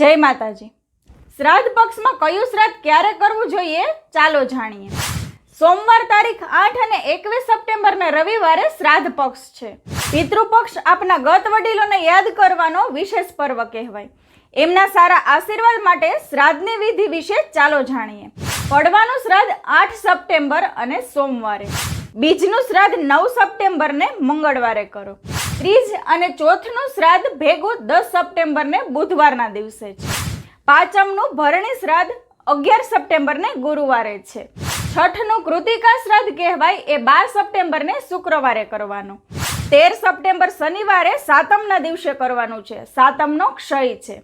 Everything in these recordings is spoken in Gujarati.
જય માતાજી. શ્રાદ્ધ પક્ષમાં કયું શ્રાદ્ધ ક્યારે કરવું જોઈએ? ચાલો જાણીએ. સોમવાર તારીખ આઠ અને એકવીસ સપ્ટેમ્બરના રવિવારે શ્રાદ્ધ પક્ષ છે. પિતૃપક્ષ આપના ગત વડીલોને યાદ કરવાનો વિશેષ પર્વ કહેવાય. એમના સારા આશીર્વાદ માટે શ્રાદ્ધની વિધિ વિશે ચાલો જાણીએ. પડવાનું શ્રાદ્ધ આઠ સપ્ટેમ્બર અને સોમવારે. બીજનું શ્રાદ્ધ નવ સપ્ટેમ્બરને મંગળવારે કરો. ત્રીજ અને ચોથનું શ્રાદ્ધ ભેગું દસ સપ્ટેમ્બરને બુધવારના દિવસે છે. પાંચમનું ભરણી શ્રાદ્ધ અગિયાર સપ્ટેમ્બરને ગુરુવારે છે. છઠનું કૃતિકા શ્રાદ્ધ કહેવાય એ બાર સપ્ટેમ્બરને શુક્રવારે કરવાનું. તેર સપ્ટેમ્બર શનિવારે સાતમના દિવસે કરવાનું છે. સાતમનો ક્ષય છે.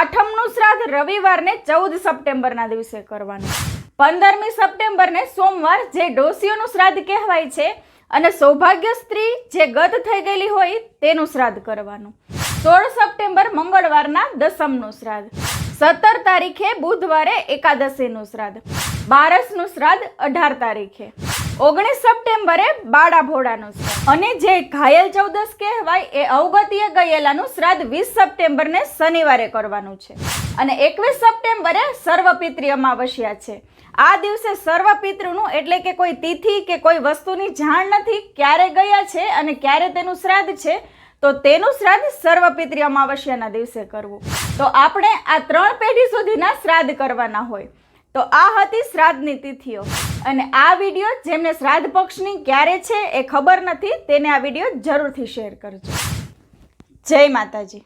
આઠમનું શ્રાદ્ધ રવિવારને ચૌદ સપ્ટેમ્બરના દિવસે કરવાનું. પંદરમી સપ્ટેમ્બરને સોમવાર, જે ડોસીઓનું શ્રાદ્ધ કહેવાય છે અને સૌભાગ્ય સ્ત્રી જે ગત થઈ ગયેલી હોય તેનું શ્રાદ્ધ કરવાનું. સોળ સપ્ટેમ્બર મંગળવારના દસમનું શ્રાદ્ધ. સત્તર તારીખે બુધવારે એકાદશીનું શ્રાદ્ધ. બારસનું શ્રાદ્ધ અઢાર તારીખે. ઓગણીસ સપ્ટેમ્બરે બાળા ભોળાનું અને જે ઘાયલ ચૌદસ કહેવાય એ અવગતિએ ગયેલાનું શ્રાદ્ધ વીસ સપ્ટેમ્બરને શનિવારે કરવાનું છે. અને એકવીસ સપ્ટેમ્બરે સર્વપિત્રી અમાવસ્યા છે. આ દિવસે સર્વપિતૃનું એટલે કે કોઈ તિથિ કે કોઈ વસ્તુની જાણ નથી ક્યારે ગયા છે અને ક્યારે તેનું શ્રાદ્ધ છે, તો તેનું શ્રાદ્ધ સર્વપિતૃ અમાવસ્યાના દિવસે કરવું. તો આપણે આ ત્રણ પેઢી સુધીના શ્રાદ્ધ કરવાના હોય. તો આ હતી શ્રાદ્ધની તિથિઓ. અને આ વીડિયો જેમને શ્રાદ્ધ પક્ષની ક્યારે છે એ ખબર નથી, તેને આ વીડિયો જરૂરથી શેર કરજો. જય માતાજી.